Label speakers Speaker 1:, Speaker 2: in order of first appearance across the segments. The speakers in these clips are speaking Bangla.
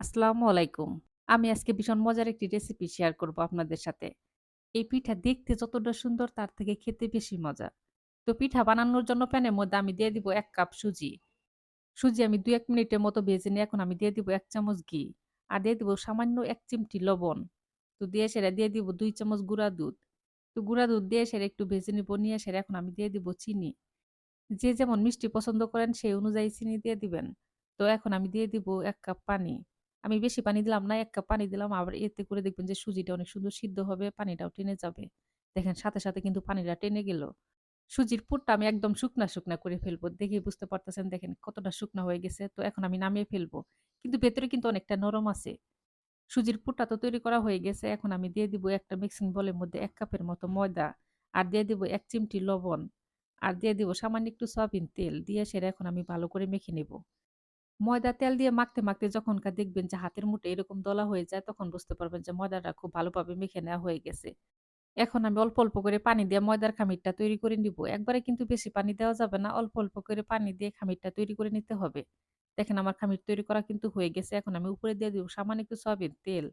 Speaker 1: আসসালামু আলাইকুম। আমি আজকে ভীষণ মজার একটি রেসিপি শেয়ার করব আপনাদের সাথে। এই পিঠা দেখতে যতটা সুন্দর তার থেকে খেতে বেশি মজা। তো পিঠা বানানোর জন্য প্যানের মধ্যে আমি দিয়ে দিব এক কাপ সুজি। সুজি আমি ২-১ মিনিটের মতো ভেজে নিয়ে এখন আমি দিয়ে দিব এক চামচ ঘি। আর দিয়ে দিব সামান্য এক চিমটি লবণ। তো দিয়ে সেটা দিয়ে দিব দুই চামচ গুঁড়া দুধ। তো গুঁড়া দুধ দিয়ে সেটা একটু ভেজে নিব। নিয়ে সেটা এখন আমি দিয়ে দিব চিনি। যে যেমন মিষ্টি পছন্দ করেন সেই অনুযায়ী চিনি দিয়ে দিবেন। তো এখন আমি দিয়ে দিব এক কাপ পানি। আমি বেশি পানি দিলাম না, এক কাপ পানি দিলাম। আবার এতে করে দেখবেন যে সুজিটা অনেক সুন্দর সিদ্ধ হবে, পানিটাও টেনে যাবে। দেখেন সাথে, সাথে কিন্তু পানিটা টেনে গেল। সুজির পুরটা আমি একদম শুকনা, শুকনা করে ফেলব। দেখে বুঝতে পারতেছেন দেখেন কতটা শুকনা হয়ে গেছে। তো এখন আমি নামিয়ে ফেলব। কিন্তু ভেতরে কিন্তু অনেকটা নরম আছে। সুজির পুরটা তো তৈরি করা হয়ে গেছে। এখন আমি দিয়ে দিব একটা মিক্সিং বলের মধ্যে এক কাপের মতো ময়দা। আর দিয়ে দিব এক চিমটি লবণ। আর দিয়ে দিব সামান্য একটু সয়াবিন তেল। দিয়ে সেটা এখন আমি ভালো করে মেখে নেব। ময়দা তেল দিয়ে মাখতে, মাখতে যখনকার দেখবেন যে হাতের মুঠে এরকম দলা হয়ে যায় তখন বুঝতে পারবেন যে ময়দাটা খুব ভালোভাবে মেখে নেওয়া হয়ে গেছে। এখন আমি অল্প, অল্প করে পানি দিয়ে ময়দার খামিরটা তৈরি করে নিব। একবারে কিন্তু বেশি পানি দেওয়া যাবে না। অল্প, অল্প করে পানি দিয়ে খামিরটা তৈরি করে নিতে হবে। দেখেন আমার খামির তৈরি করা কিন্তু হয়ে গেছে। এখন আমি উপরে দিয়ে দিব সামান্য একটু সয়াবিন তেল।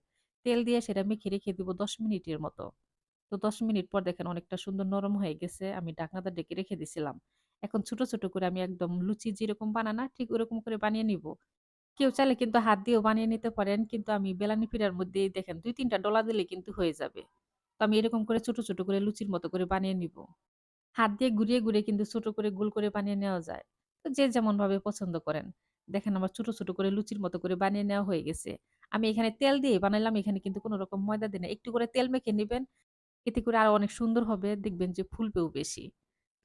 Speaker 1: তেল দিয়ে সেটা মেখে রেখে দিব ১০ মিনিটের মতো। তো ১০ মিনিট পর দেখেন অনেকটা সুন্দর নরম হয়ে গেছে। আমি ঢাকনাটা ঢেকে রেখে দিছিলাম। এখন ছোট, ছোট করে আমি একদম লুচি যেরকম বানায় না ঠিক ওরকম করে বানিয়ে নিব। কেউ চাইলে কিন্তু হাত দিয়েও বানিয়ে নিতে পারেন। কিন্তু আমি বেলানি পিঠার মধ্যেই দেখেন ২-৩ টা ডলা দিলেই কিন্তু হয়ে যাবে। তো আমি এরকম করে ছোট, ছোট করে লুচির মতো করে বানিয়ে নিব। হাত দিয়ে ঘুরিয়ে, ঘুরিয়ে কিন্তু ছোট করে গোল করে বানিয়ে নেওয়া যায়। তো যে যেমনভাবে পছন্দ করেন। দেখেন আমার ছোট, ছোট করে লুচির মতো করে বানিয়ে নেওয়া হয়ে গেছে। আমি এখানে তেল দিয়ে বানাইলাম। এখানে কিন্তু কোনো রকম ময়দা দেই না। একটু করে তেল মেখে নিবেন। এতে করে আরও অনেক সুন্দর হবে। দেখবেন যে ফুলবেও বেশি।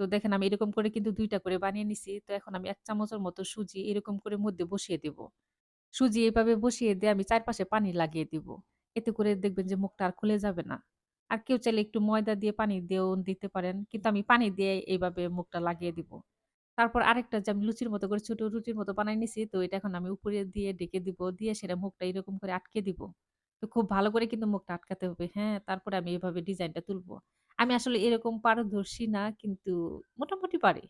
Speaker 1: তো দেখেন আমি এরকম করে কিন্তু ২ টা করে বানিয়ে নিছি। তো এখন আমি ১ চামচের মতো সুজি এরকম করে মধ্যে বসিয়ে দিব। সুজি এভাবে বসিয়ে দিয়ে আমি চারপাশে পানি লাগিয়ে দিব। এতে করে দেখবেন যে মুখটা আর খুলে যাবে না। আর কেউ চাইলে একটু ময়দা দিয়ে পানি দিয়েও দিতে পারেন। কিন্তু আমি পানি দিয়ে এইভাবে মুখটা লাগিয়ে দিব। তারপর আরেকটা যে আমি লুচির মতো করে ছোট রুটির মতো বানায় নিছি। তো এটা এখন আমি উপরে দিয়ে ডেকে দিব। দিয়ে সেটা মুখটা এরকম করে আটকে দিব। তো খুব ভালো করে কিন্তু মুখটা আটকাতে হবে। হ্যাঁ? তারপরে আমি এভাবে ডিজাইনটা তুলব। আমি আসলে এরকম পারদর্শী না, কিন্তু মোটামুটি পারি।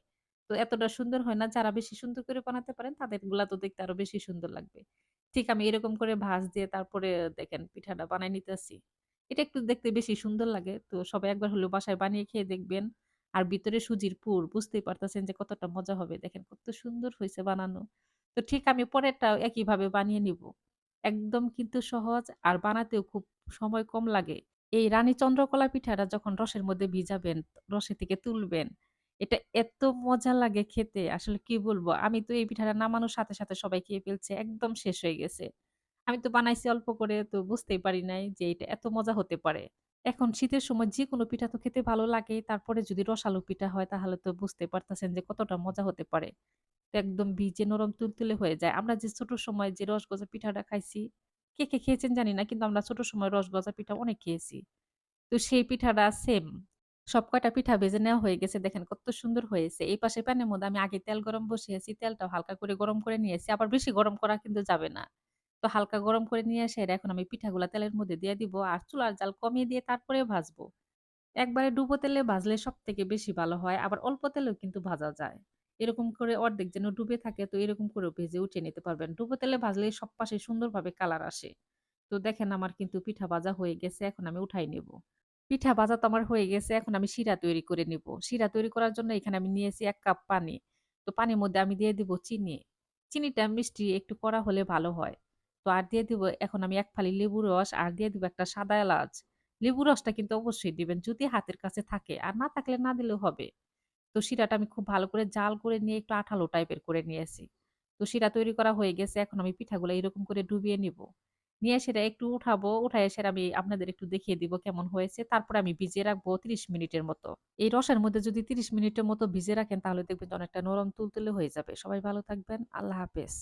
Speaker 1: তো এতটা সুন্দর হয় না। যারা বেশি সুন্দর করে বানাতে পারেন, তাদেরগুলা তো দেখতে আরও বেশি সুন্দর লাগবে। ঠিক আমি এরকম করে ভাঁজ দিয়ে তারপরে দেখেন পিঠাটা বানায় নিতেছি। এটা একটু দেখতে বেশি সুন্দর লাগে। তো সবাই একবার হলেও বাসায় বানিয়ে খেয়ে দেখবেন। আর ভিতরে সুজির পুর, বুঝতেই পারতেছেন যে কতটা মজা হবে। দেখেন কত সুন্দর হইছে বানানো। তো ঠিক আমি পরেরটাও একইভাবে বানিয়ে নিব। একদম কিন্তু সহজ আর বানাতেও খুব সময় কম লাগে। এই রানী চন্দ্রকলা পিঠাটা যখন রসের মধ্যে ভিজাবেন, রসে থেকে তুলবেন, এটা এত মজা লাগে খেতে আসলে কি বলব? আমি তো এই পিঠাটা নামানোর সাথে, সাথে সবাই খেয়ে ফেলছে। একদম শেষ হয়ে গেছে। আমি তো বানাইছি অল্প করে তো বুঝতেই পারি নাই যে এটা এত মজা হতে পারে। এখন শীতের সময় যেকোনো পিঠা তো খেতে ভালো লাগেই। তারপরে যদি রসালো পিঠা হয় তাহলে তো বুঝতেই পারতেছেন যে কতটা মজা হতে পারে। তো একদম ভিজে নরম তুলতুলে হয়ে যায়। আমরা যে ছোট সময় যে রসগজা পিঠাটা খাইছি, কে, কে খেয়েছেন জানি না। কিন্তু আমরা ছোট সময় রসগজা পিঠা অনেক খেয়েছি। তো সেই পিঠাটা সেম। সব কয়টা পিঠা ভেজে নেওয়া হয়ে গেছে। দেখেন কত সুন্দর হয়েছে। এই পাশে প্যানের মধ্যে আমি আগে তেল গরম বসিয়েছি। তেলটাও হালকা করে গরম করে নিয়েছি। আবার বেশি গরম করা কিন্তু যাবে না। তো হালকা গরম করে নিয়ে এসে এখন আমি পিঠাগুলা তেলের মধ্যে দিয়ে দিব। আর চুলার জাল কমিয়ে দিয়ে তারপরে ভাজবো। একবারে ডুবো তেলে ভাজলে সব থেকে বেশি ভালো হয়। আবার অল্প তেলেও কিন্তু ভাজা যায়। এরকম করে অর্ধেক যেন ডুবে থাকে, তো এরকম করে ভেজে উঠিয়ে নিতে পারবেন। ডুবো তেলে ভাজলে সব পাশে সুন্দরভাবে কালার আসে। তো দেখেন আমার কিন্তু পিঠা ভাজা হয়ে গেছে। এখন আমি উঠাই নেব। পিঠা ভাজা তো আমার হয়ে গেছে। এখন আমি শিরা তৈরি করে নিব। শিরা তৈরি করার জন্য এখানে আমি নিয়েছি এক কাপ পানি। তো পানির মধ্যে আমি দিয়ে দিব চিনি। চিনিটা মিষ্টি একটু কড়া হলে ভালো হয়। তো আর দিয়ে দিব, এখন আমি ১ ফালি লেবুর রস আর দিয়ে দিব একটা সাদা এলাচ। লেবুর রসটা কিন্তু অবশ্যই দিবেন যদি হাতের কাছে থাকে। আর না থাকলে না দিলেও হবে। তো শিরাটা আমি খুব ভালো করে জাল করে নিয়ে একটু আঠালো টাইপের করে নিয়েছি। তো শিরা তৈরি করা হয়ে গেছে। এখন আমি পিঠাগুলা এরকম করে ডুবিয়ে নিব। নিয়ে সেটা একটু উঠাবো। উঠায়ে সেটা আমি আপনাদের একটু দেখিয়ে দিব কেমন হয়েছে। তারপরে আমি ভিজিয়ে রাখব ৩০ মিনিটের মতো। এই রসের মধ্যে যদি ৩০ মিনিটের মতো ভিজিয়ে রাখেন, তাহলে দেখবেন অনেকটা নরম তুলতুলে হয়ে যাবে। সবাই ভালো থাকবেন। আল্লাহ হাফেজ।